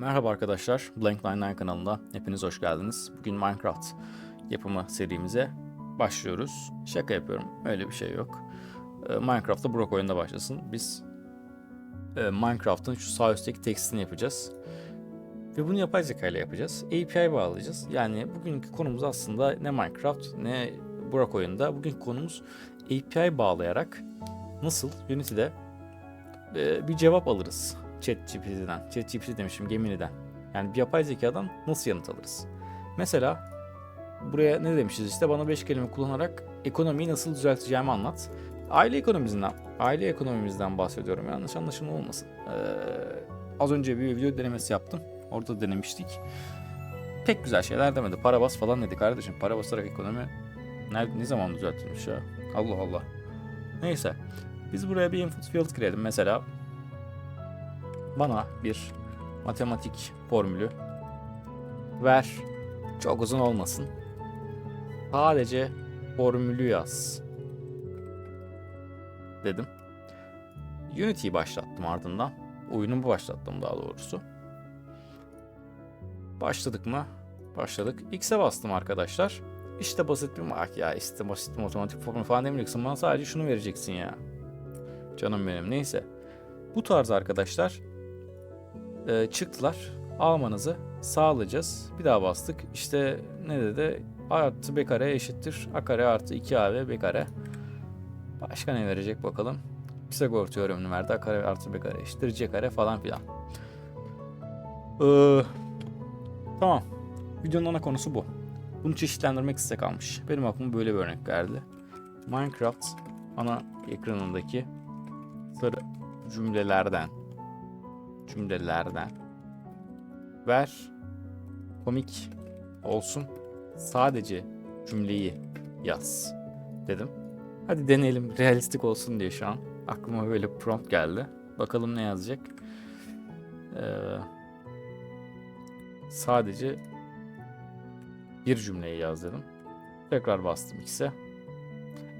Merhaba arkadaşlar, Blank99 kanalına hepiniz hoş geldiniz. Bugün Minecraft yapımı serimize başlıyoruz. Şaka yapıyorum, öyle bir şey yok. Ee, Minecraft'ta Brock oyunda başlasın. Biz e, Minecraft'ın şu sağ üstteki tekstini yapacağız. Ve bunu yapay zeka ile yapacağız. API bağlayacağız. Yani bugünkü konumuz aslında ne Minecraft ne Brock oyunda. Bugünkü konumuz API bağlayarak nasıl Unity'de e, bir cevap alırız. ChatGPT'den. ChatGPT demişim Gemini'den. Yani bir yapay zekadan nasıl yanıt alırız? Mesela buraya ne demişiz işte bana 5 kelime kullanarak ekonomiyi nasıl düzelteceğimi anlat. Aile ekonomimizden, aile ekonomimizden bahsediyorum. Yanlış anlaşılma olmasın. Ee, az önce bir video denemesi yaptım. Orada denemiştik. Pek güzel şeyler demedi. Para bas falan dedi kardeşim. Para basarak ekonomi ne, ne zaman düzeltilmiş ya? Allah Allah. Neyse. Biz buraya bir input field girelim. Mesela bana bir matematik formülü ver. Çok uzun olmasın. Sadece formülü yaz. Dedim. Unity'yi başlattım ardından. Oyunumu başlattım daha doğrusu. Başladık mı? Başladık. X'e bastım arkadaşlar. İşte basit bir mak ya işte basit bir matematik formülü falan demeyeceksin. Bana sadece şunu vereceksin ya. Canım benim neyse. Bu tarz arkadaşlar e, çıktılar. Almanızı sağlayacağız. Bir daha bastık. İşte ne dedi? A artı B kare eşittir. A kare artı 2A ve B kare. Başka ne verecek bakalım. Pisagor teoremini verdi. A kare artı B kare eşittir. C kare falan filan. Ee, tamam. Videonun ana konusu bu. Bunu çeşitlendirmek size kalmış. Benim aklıma böyle bir örnek geldi. Minecraft ana ekranındaki sarı cümlelerden cümlelerden ver komik olsun sadece cümleyi yaz dedim. Hadi deneyelim realistik olsun diye şu an aklıma böyle prompt geldi. Bakalım ne yazacak. Ee, sadece bir cümleyi yaz dedim. Tekrar bastım ikisi.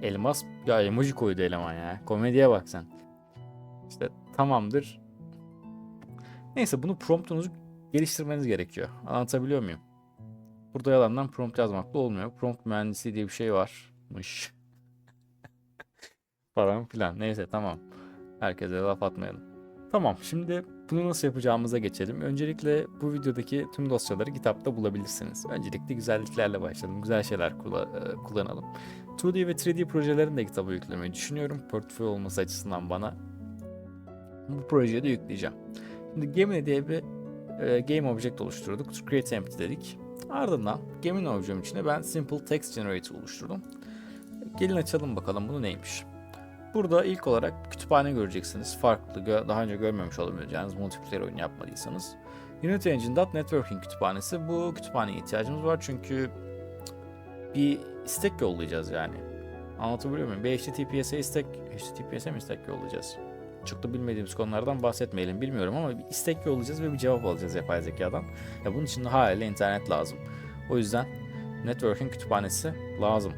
Elmas ya emoji koydu eleman ya. Komediye bak sen. İşte tamamdır. Neyse bunu promptunuzu geliştirmeniz gerekiyor. Anlatabiliyor muyum? Burada yalandan prompt yazmakla olmuyor. Prompt mühendisliği diye bir şey varmış. Falan filan. Neyse tamam. Herkese laf atmayalım. Tamam şimdi bunu nasıl yapacağımıza geçelim. Öncelikle bu videodaki tüm dosyaları kitapta bulabilirsiniz. Öncelikle güzelliklerle başlayalım. Güzel şeyler e, kullanalım. 2D ve 3D projelerini de kitaba yüklemeyi düşünüyorum. Portföy olması açısından bana bu projeyi de yükleyeceğim. Şimdi Gemini diye bir e, game object oluşturduk. Create empty dedik. Ardından Gemini obje'm içine ben simple text generator oluşturdum. Gelin açalım bakalım bunu neymiş. Burada ilk olarak kütüphane göreceksiniz. Farklı, daha önce görmemiş olabileceğiniz multiplayer oyun yapmadıysanız. Unity Networking kütüphanesi. Bu kütüphaneye ihtiyacımız var çünkü bir istek yollayacağız yani. Anlatabiliyor muyum? Bir HTTPS'e istek, HTTPS'e mi istek yollayacağız? Çok da bilmediğimiz konulardan bahsetmeyelim bilmiyorum ama bir istek yollayacağız ve bir cevap alacağız yapay zekadan. Ya bunun için de haliyle internet lazım. O yüzden networking kütüphanesi lazım.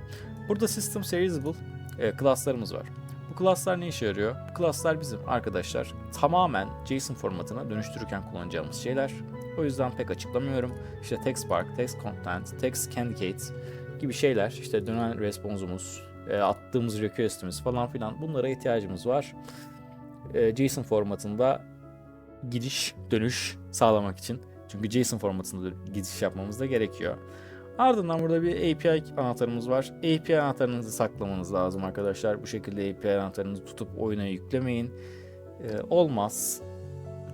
Burada system serializable e, class'larımız var. Bu class'lar ne işe yarıyor? Bu class'lar bizim arkadaşlar tamamen JSON formatına dönüştürürken kullanacağımız şeyler. O yüzden pek açıklamıyorum. İşte text spark, text content, text candidate gibi şeyler. İşte dönen response'umuz, e, attığımız request'imiz falan filan bunlara ihtiyacımız var. E, JSON formatında gidiş dönüş sağlamak için. Çünkü JSON formatında gidiş yapmamız da gerekiyor. Ardından burada bir API anahtarımız var. API anahtarınızı saklamanız lazım arkadaşlar. Bu şekilde API anahtarınızı tutup oyuna yüklemeyin. Ee, olmaz.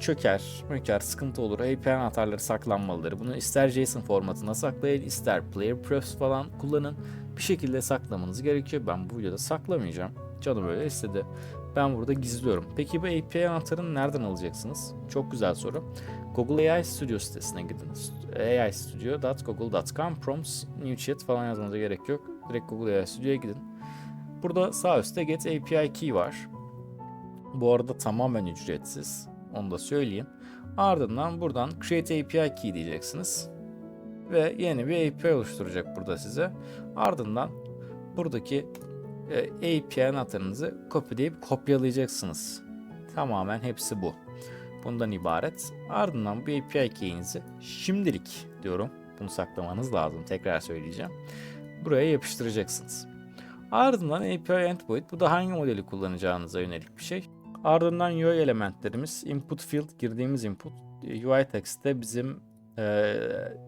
Çöker, möker, sıkıntı olur. API anahtarları saklanmalıdır. Bunu ister JSON formatında saklayın, ister player proofs falan kullanın. Bir şekilde saklamanız gerekiyor. Ben bu videoda saklamayacağım. Canım öyle istedi. Ben burada gizliyorum. Peki bu API anahtarını nereden alacaksınız? Çok güzel soru. Google AI Studio sitesine gidin. aistudio.google.com prompts new chat falan yazmanıza gerek yok. Direkt Google AI Studio'ya gidin. Burada sağ üstte Get API Key var. Bu arada tamamen ücretsiz. Onu da söyleyeyim. Ardından buradan Create API Key diyeceksiniz. Ve yeni bir API oluşturacak burada size. Ardından buradaki e, API anahtarınızı kopyalayıp kopyalayacaksınız. Tamamen hepsi bu. bundan ibaret. Ardından bu API key'inizi şimdilik diyorum. Bunu saklamanız lazım. Tekrar söyleyeceğim. Buraya yapıştıracaksınız. Ardından API endpoint. Bu da hangi modeli kullanacağınıza yönelik bir şey. Ardından UI elementlerimiz. Input field girdiğimiz input. UI text'te bizim eee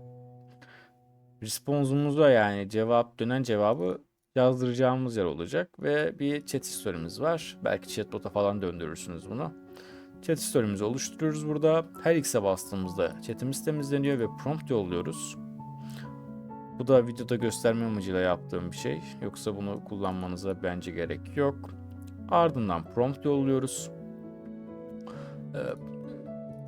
response'umuza yani cevap dönen cevabı yazdıracağımız yer olacak ve bir chat story'miz var. Belki chatbot'a falan döndürürsünüz bunu. Chat story'mizi oluşturuyoruz burada. Her x'e bastığımızda chatimiz temizleniyor ve prompt yolluyoruz. Bu da videoda gösterme amacıyla yaptığım bir şey. Yoksa bunu kullanmanıza bence gerek yok. Ardından prompt yolluyoruz.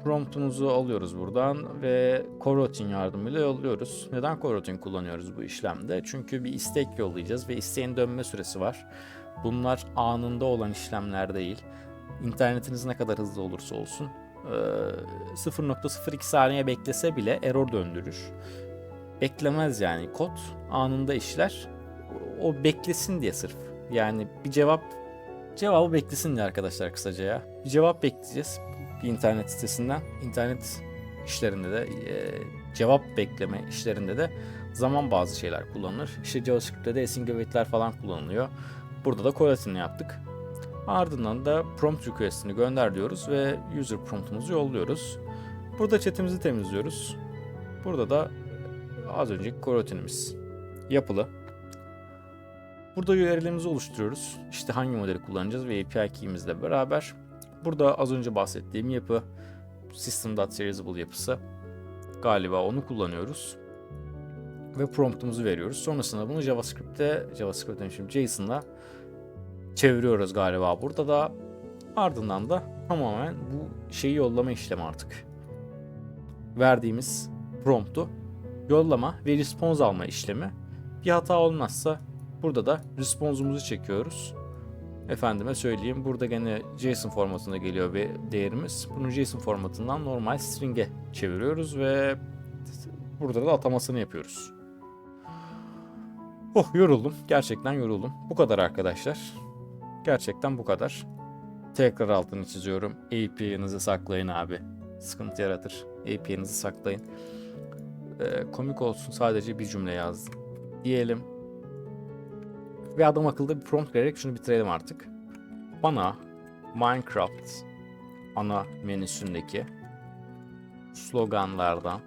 Promptumuzu alıyoruz buradan ve coroutine yardımıyla yolluyoruz. Neden coroutine kullanıyoruz bu işlemde? Çünkü bir istek yollayacağız ve isteğin dönme süresi var. Bunlar anında olan işlemler değil. İnternetiniz ne kadar hızlı olursa olsun e, 0.02 saniye beklese bile error döndürür. Beklemez yani kod anında işler. O beklesin diye sırf. Yani bir cevap cevabı beklesin diye arkadaşlar kısaca ya. Bir cevap bekleyeceğiz bir internet sitesinden. İnternet işlerinde de e, cevap bekleme işlerinde de zaman bazı şeyler kullanılır. İşte JavaScript'te de async await'ler falan kullanılıyor. Burada da coroutine yaptık. Ardından da prompt request'ini gönder diyoruz ve user prompt'umuzu yolluyoruz. Burada chat'imizi temizliyoruz. Burada da az önceki coroutine'imiz yapılı. Burada URL'imizi oluşturuyoruz. İşte hangi modeli kullanacağız ve API key'imizle beraber. Burada az önce bahsettiğim yapı system.serializable yapısı. Galiba onu kullanıyoruz. Ve promptumuzu veriyoruz. Sonrasında bunu JavaScript'te, JavaScript demişim JSON'la çeviriyoruz galiba. Burada da ardından da tamamen bu şeyi yollama işlemi artık. Verdiğimiz promptu yollama ve response alma işlemi. Bir hata olmazsa burada da response'umuzu çekiyoruz. Efendime söyleyeyim burada gene JSON formatında geliyor bir değerimiz. Bunu JSON formatından normal string'e çeviriyoruz ve burada da atamasını yapıyoruz. Oh yoruldum. Gerçekten yoruldum. Bu kadar arkadaşlar. Gerçekten bu kadar. Tekrar altını çiziyorum. API'nizi saklayın abi. Sıkıntı yaratır. API'nizi saklayın. Ee, komik olsun sadece bir cümle yazdım. Diyelim. Ve adam akıllı bir prompt vererek şunu bitirelim artık. Bana Minecraft ana menüsündeki sloganlardan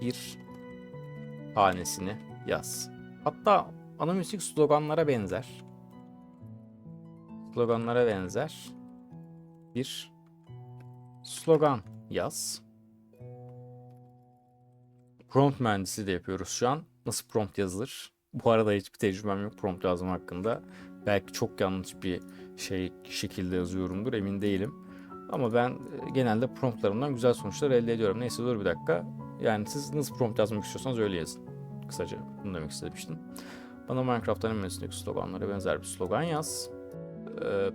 bir tanesini yaz. Hatta ana müzik sloganlara benzer. Sloganlara benzer bir slogan yaz. Prompt mühendisi de yapıyoruz şu an. Nasıl prompt yazılır? Bu arada hiçbir tecrübem yok prompt yazma hakkında. Belki çok yanlış bir şey şekilde yazıyorumdur emin değilim. Ama ben e, genelde promptlarımdan güzel sonuçlar elde ediyorum. Neyse dur bir dakika. Yani siz nasıl prompt yazmak istiyorsanız öyle yazın. Kısaca bunu demek istemiştim. Bana Minecraft animesindeki sloganlara benzer bir slogan yaz. Ee,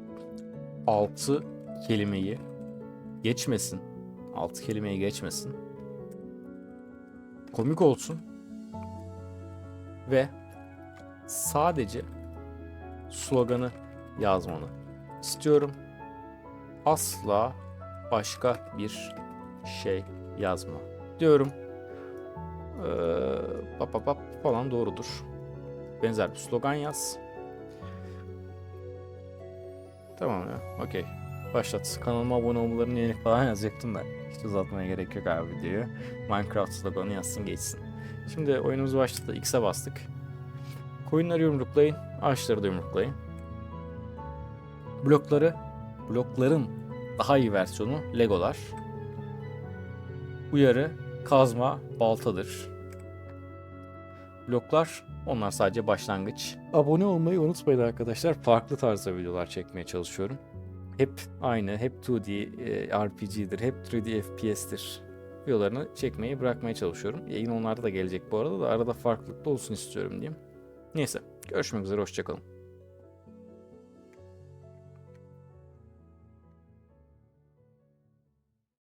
6 kelimeyi geçmesin. 6 kelimeyi geçmesin. Komik olsun. Ve sadece sloganı yazmanı istiyorum. Asla başka bir şey yazma diyorum. Ee, pap pap falan doğrudur. Benzer bir slogan yaz. Tamam ya. Okey. Başlat. Kanalıma abone olmalarını yeni falan yazacaktım da. Hiç uzatmaya gerek yok abi videoyu. Minecraft sloganı yazsın geçsin. Şimdi oyunumuz başladı. X'e bastık. Koyunları yumruklayın. Ağaçları da yumruklayın. Blokları, blokların daha iyi versiyonu Legolar. Uyarı, kazma, baltadır. Bloklar, onlar sadece başlangıç. Abone olmayı unutmayın arkadaşlar. Farklı tarzda videolar çekmeye çalışıyorum. Hep aynı, hep 2D e, RPG'dir, hep 3D FPS'tir. Videolarını çekmeyi bırakmaya çalışıyorum. Yayın onlarda da gelecek bu arada da arada farklılık da olsun istiyorum diyeyim. Neyse, görüşmek üzere, hoşçakalın.